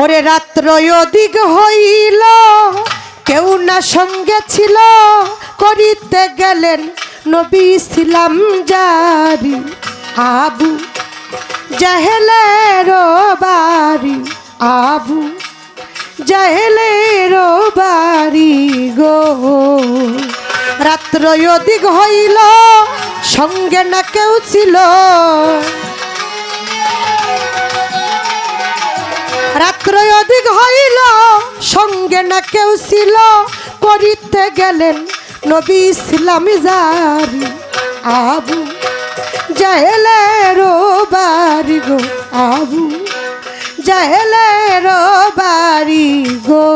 ওরে রাত্র অধিক হইল, কেউ না সঙ্গে ছিল, করিতে গেলেন নবী ছিলাম জারি। আবু জাহেলের বাড়ি, আবু জাহেলের বাড়ি গো। রাত্র অধিক হইল, সঙ্গে না কেউ ছিল অধিক হইল, সঙ্গে না কেউ ছিল। করিতে গেলেন নবী ইসলাম জারি আবু জাহেলের বাড়ি গো, আবু জাহেলের বাড়ি গো।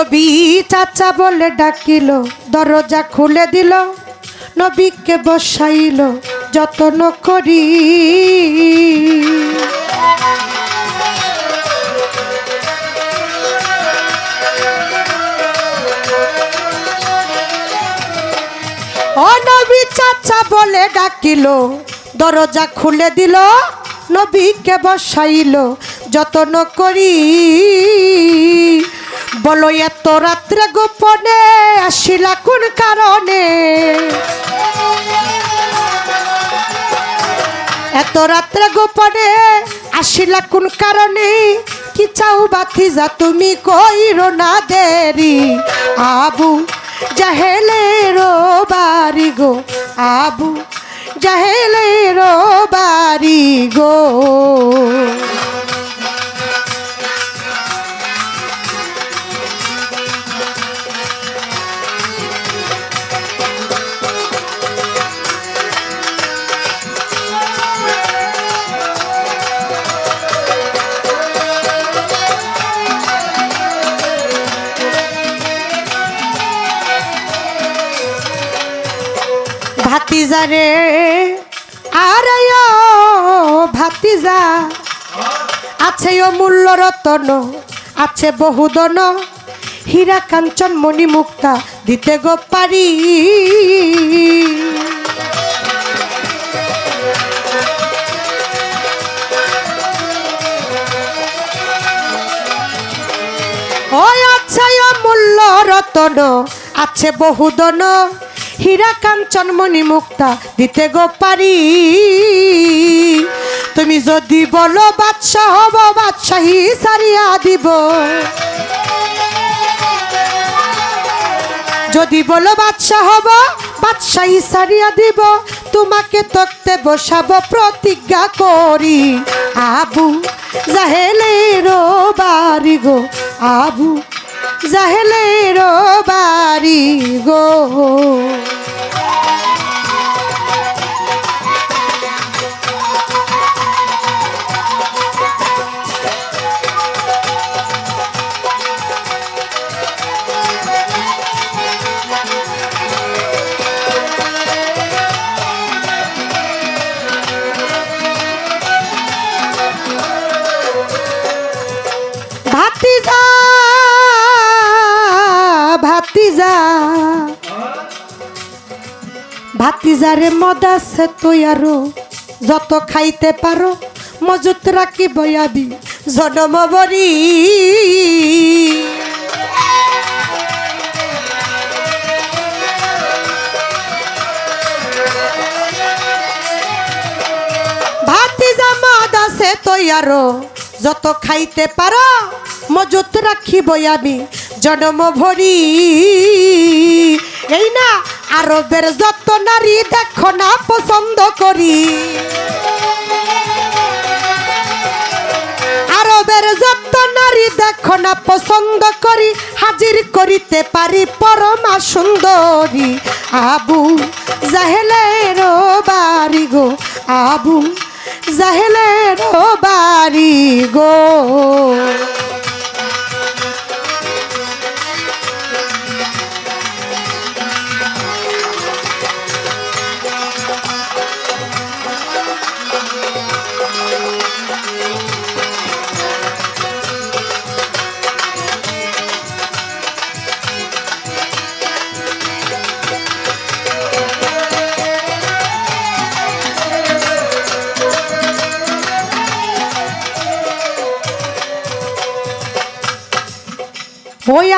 নবী চাচা বলে ডাকিল, দরজা খুলে দিল, নবীকে বসাইল, যত্ন করি। নবী চাচা বলে ডাকিল, দরজা খুলে দিল, নবীকে বসাইল, যত্ন করি। বলো, এত রাত্রে গোপনে আসিলা কোন কারণে? এত রাত্রে গোপনে আসিলা কোন কারণে? কি চাও বাতি যা তুমি কইরো না দেরি। আবু জাহেলের বাড়ি গো, আবু জাহেলের বাড়ি গো। ভাতিজা রে আরে ও ভাতিজা। আছে অমূল্য রতন, আছে বহুদন। হীরা কাঞ্চন মণি মুক্তা দিতে গো পারি। ওই আছে অমূল্য রতন, আছে বহুদন। হীরা কাঞ্চন মণি মুক্তা, দিতে গো পারি। তুমি যদি বলো, বাদশাহ হব, বাদশাহী সারিয়া দিব। যদি বলো, বাদশাহ হব, বাদশাহী সারিয়া দিব। তোমাকে তক্তে বসাবো, প্রতিজ্ঞা করি। আবু জাহেলের বাড়ি গো, আবু জাহেলের বাড়ি গো। ভাতিজা। ভাতিজারে মদ আছে তুই আরও যত খাইতে পারো মজুত রাখি বয়াবি জনম বরি ভাতিজা মদ আছে তুই যত খাইতে পারো মজুত রাখিব আমি জনম ভরি এই না, আরবের যত নারী দেখো না পছন্দ করি। আরবের যত নারী দেখো না পছন্দ করি, হাজির করিতে পারি পরমা সুন্দরী। আবু জাহেলের বাড়ি গো, আবু জাহেলের বাড়ি গো।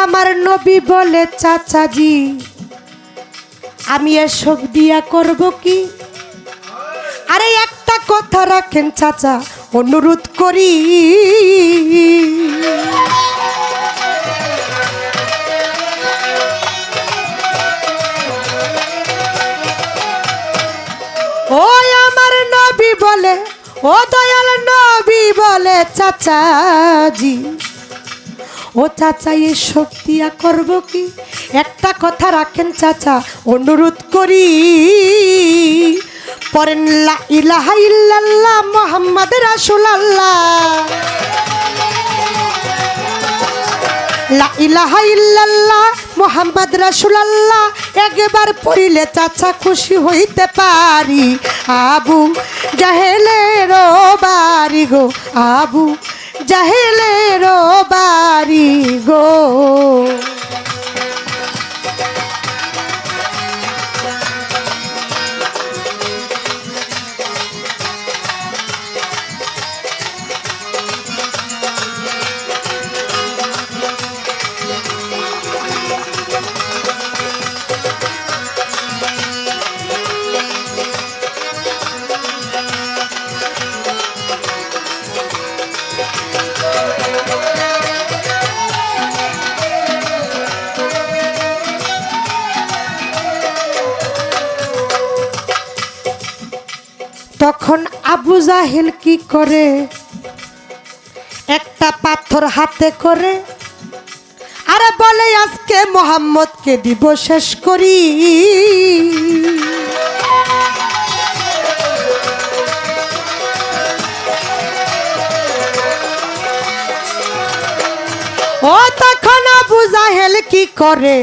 আমার নবী বলে, চাচাজি, আমি এসব দিয়া করব কি? আরে একটা কথা রাখেন, চাচা, অনুরোধ করি। ওই আমার নবী বলে, ও দয়াল নবী বলে, চাচাজি ও চাচা এই শক্তিয়া করব কি? একটা কথা রাখেন চাচা, অনুরোধ করি। পরেন লা ইলাহা ইল্লাল্লাহ মোহাম্মদ রাসূলুল্লাহ। লা ইলাহা ইল্লাল্লাহ মোহাম্মদ রাসূলুল্লাহ। একবার পড়িলে চাচা খুশি হইতে পারি। আবু জাহেলের বাড়ি গো, আবু জাহেলের বাড়ি গো। আবু জাহেল কি করে? একটা পাথর হাতে করে আরে বলে, আজকে মোহাম্মদকে দিব শেষ করি। ও তখন আবু জাহেল কি করে?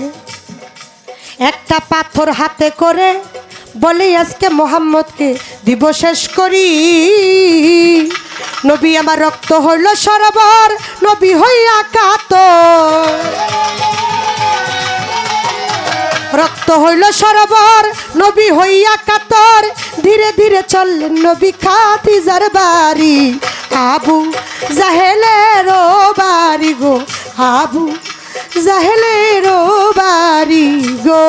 একটা পাথর হাতে করে বলে আজকে মোহাম্মদকে দিব শেষ করি। নবী আমার রক্ত হইল সরবর, নবী হইয়া কাত রক্ত হইল সরবর, নবী হইয়া কাতর। ধীরে ধীরে চললেন নবী খাতিজার বাড়ি। আবু জাহেলের বাড়ি গো, আবু জাহেলের বাড়ি গো।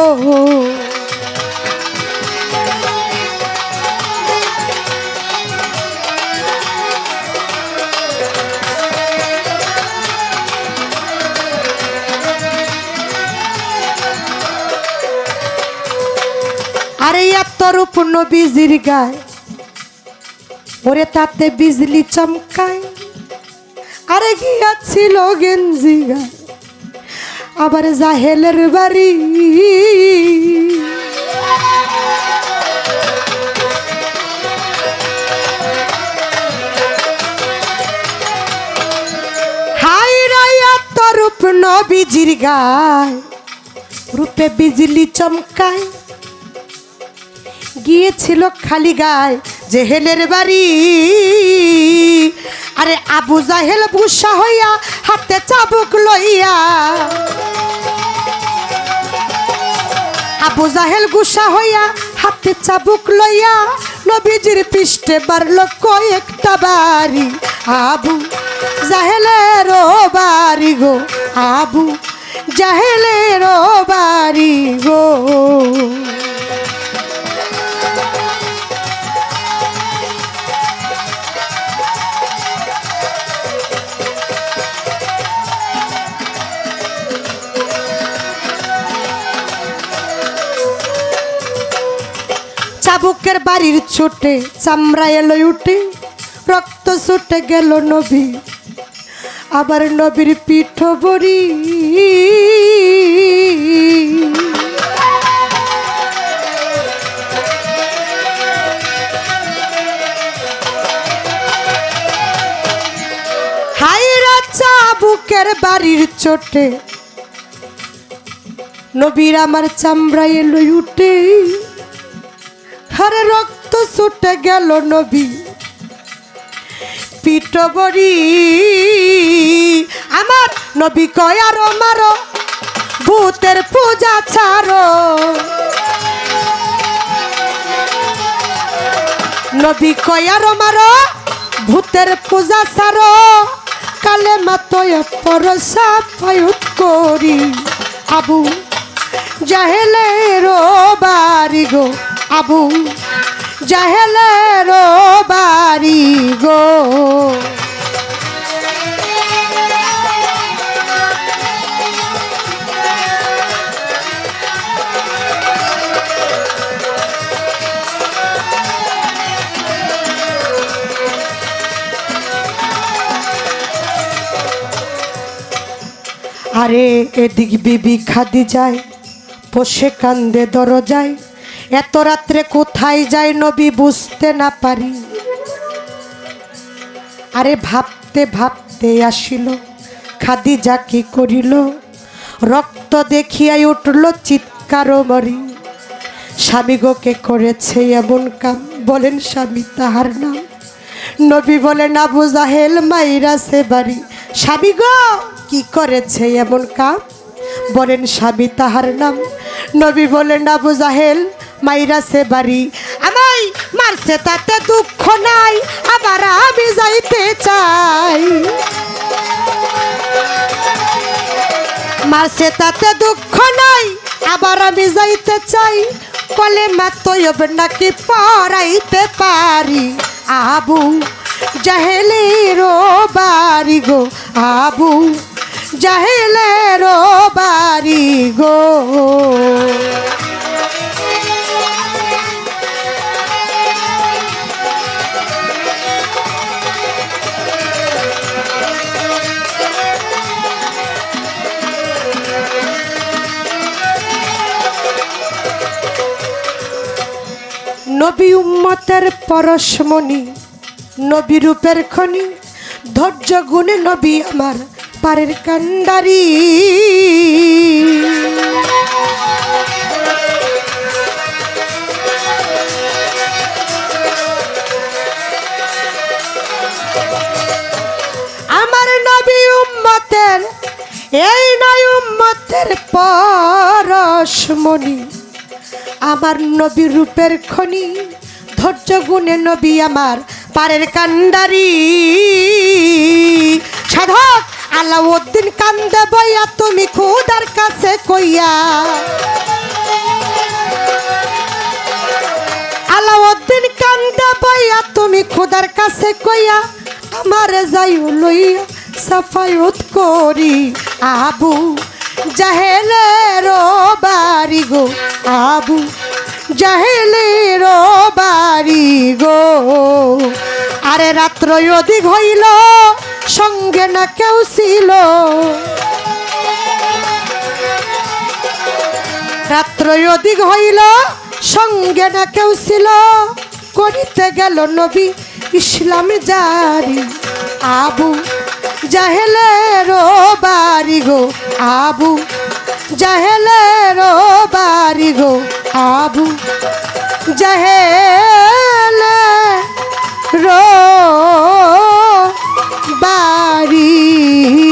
আরে এত রূপ নবীজির গায়, ওরে তাতে বিজলি চমকায়। আরে গিয়াছিল গেঞ্জি গায়, আবার জাহেলের বাড়ি। হাই নবীজির গায়, রূপে বিজলি চমকায়। গিয়েছিল খালি গায় জেহেলের বাড়ি। আরে আবু জাহেল বুসা হইয়া হাতে চাবুক লইয়া। আবু জাহেল গুসা হইয়া হাতে চাবুক লইয়া নবীজির পৃষ্ঠে বাড়ল কয়েকটা বাড়ি। আবু জাহেলের বাড়ি গো, আবু জাহেলের বাড়ি গো। বুকের বাড়ির ছুটে চামড়া এলো উঠে, রক্ত ছুটে গেল নবী। আবার নবীর পিঠ বড়ি বুকের বাড়ির চোটে নবীর আমার চামড়াই লই উঠে। ছুটে গেল নবী। পিটবরি আমার নবী কয়, আরও মারো, ভূতের পূজা ছাড়ো। নবী কয়, আরও মারো, ভূতের পূজা ছাড়ো। কালে মাতয় পরসা পায়ুত করি। আবু জাহেলের বাড়ি গো, আবু জাহেলের বাড়ি গো। আরে এদিক বিবি খাদি যায় পোষে কান্দে দরজায়। এত রাত্রে কোথায় যায় নবী বুঝতে না পারি। আরে ভাবতে ভাবতে আসিল, খাদিজা কি করিল? রক্ত দেখিয়াই উঠল চিৎকারও মরি। স্বামী গোকে করেছে এমন কাম? বলেন স্বামী তাহার নাম। নবী বলেন আবু জাহেল মাইরা সে বাড়ি। স্বামী গো, কি করেছে এমন কাম? বলেন স্বামী তাহার নাম। নবী বলেন আবু জাহেল মাইরা সে বাড়ি। আমায় মারছে তাতে দুঃখ নাই, আবার আমি যাইতে চাই। মারছে তাতে দুঃখ নাই, আবার আমি যাইতে চাই। কলে মাতয়ব নাকি পড়াইতে পারি? আবু জাহেলের বাড়ি গো, আবু জাহেলের বাড়ি গো। নবী উম্মতের পরশমণি, নবী রূপের খনি, ধৈর্য গুণে নবী আমার পারের কান্ডারি আমার নবী উম্মতের, এই নয় উম্মতের পরশমণি। আমার নবী রূপের খনি, ধৈর্য গুণে নবী আমার পারের কান্ডারি। সাধক, আলাউদ্দিন কান্দে বইয়া তুমি খুদার কাছে কইয়া। আলাউদ্দিন কান্দে বইয়া তুমি খুদার কাছে কইয়া, আমার যাইও লইয়া সাফায়ত করি আবু জাহেলের বাড়ি গো আবু জাহেলের বাড়ি গো। আরে রাত্র অধিক হইল, সঙ্গে না কেউ ছিল। রাত্র অধিক হইল, সঙ্গে না কেউ ছিল। করিতে গেল নবী ইসলাম জারি। আবু জাহেলেরও বাড়ি গো আবু। জাহেলেরও বাড়ি গো আবু। জাহেল রো বাড়ি